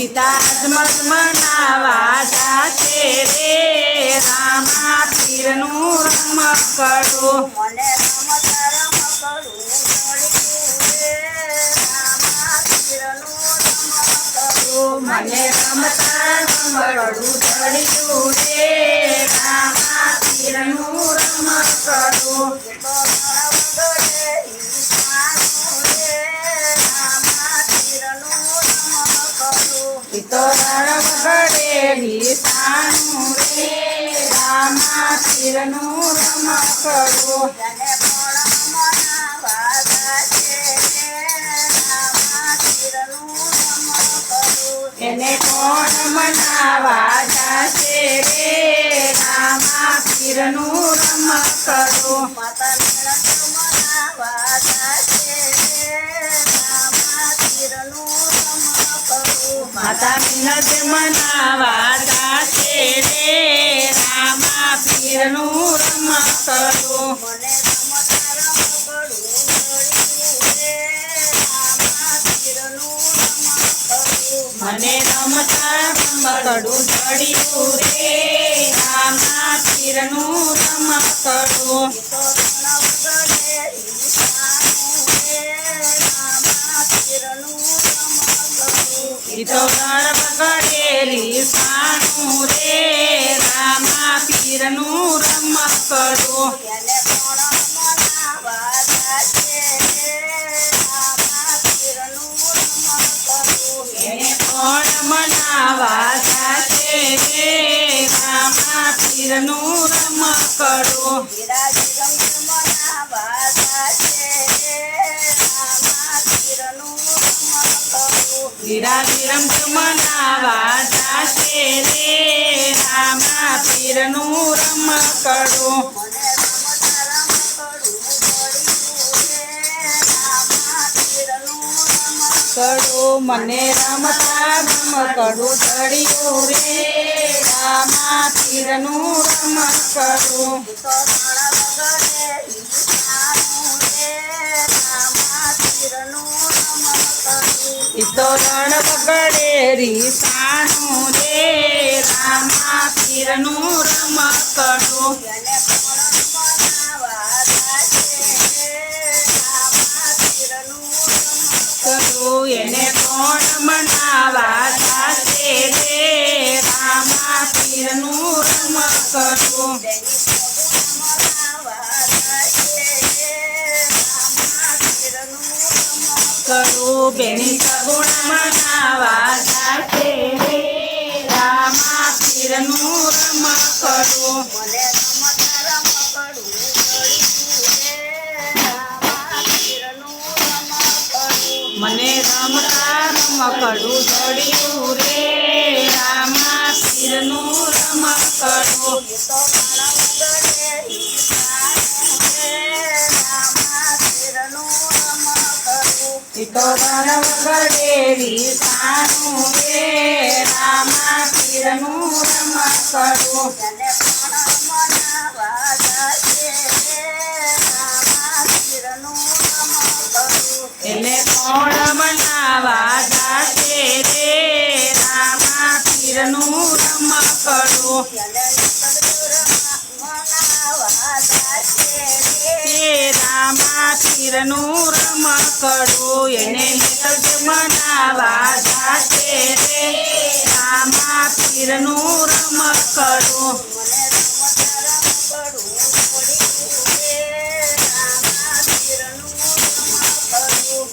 પિતા મનાવા સાથે રે રામા પીરનું રમકડું મને રમતા રમકડું જડ્યું રે રામા રમકડું મને રમતા રમકડું ચડ્યું રે રમકડું પિતો રણવગડે સાનું રે રામા પીરનું રામા રમકડું એને કોણ મનાવા જાશે રે? રામા પીરનું માતા મેળા મનાવા મિનત મનાવા જાશે રે રામા પીરનું રમકડું મને રમતા રમકડું જડ્યું રે રામા પીરનું રમકડું રમતા તો રણવગડે ઈશાનું રે રામા પીરનું રમ કરો. મનાવા છે રામા પીરનું રમ એને વિરાજ રંગ મનાવા રામા કરો રમકડું રે રામા પીરનું રમકડું કડું મને રમતા રમકડું ચડ્યું રે. રામા પીરનું રમ તો રમકડું ઈ તો રણ બગડે રીસાનું રે રામા પીરનું કરું બેની સગુણ મનાવા જાતે રે રામા પીરનું રમકડું મને રમતા રામા રમકડું મને રમતા રમકડું ઈ તો રે રામા પીરનું રમા તને મનાવા જાશે રામા પીરનું રમકડું એને કોણ મનાવા જાશે રે રામા પીરનું પીરનું રમકડું એને નિકટ મનાવા જાશે રે. રામા પીરનું રમકડું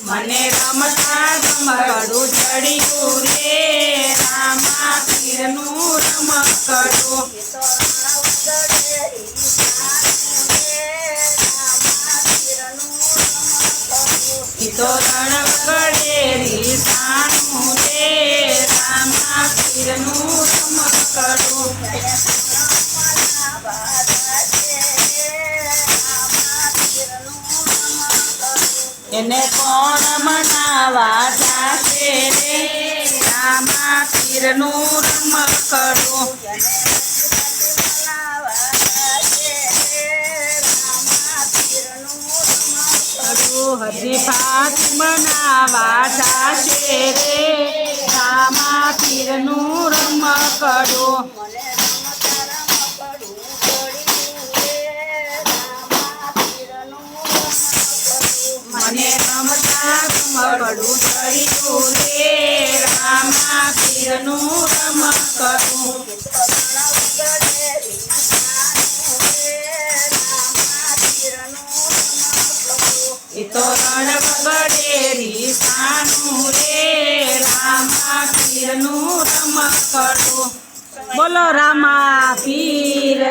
મને રમતા રમકડું ચડ્યું રે. રામા પીરનું રમકડું એને કોણ મનાવા જાશે રે? રામા પીરનું રમકડો હજી ભાત મનાવા જાશે રે? રામા પીરનું રમકડો મને રે રામા પીરનું રમકડું એ તો રણ વગડે રીસાનું રે રામા પીરનું રમકડું બોલો રામા પીર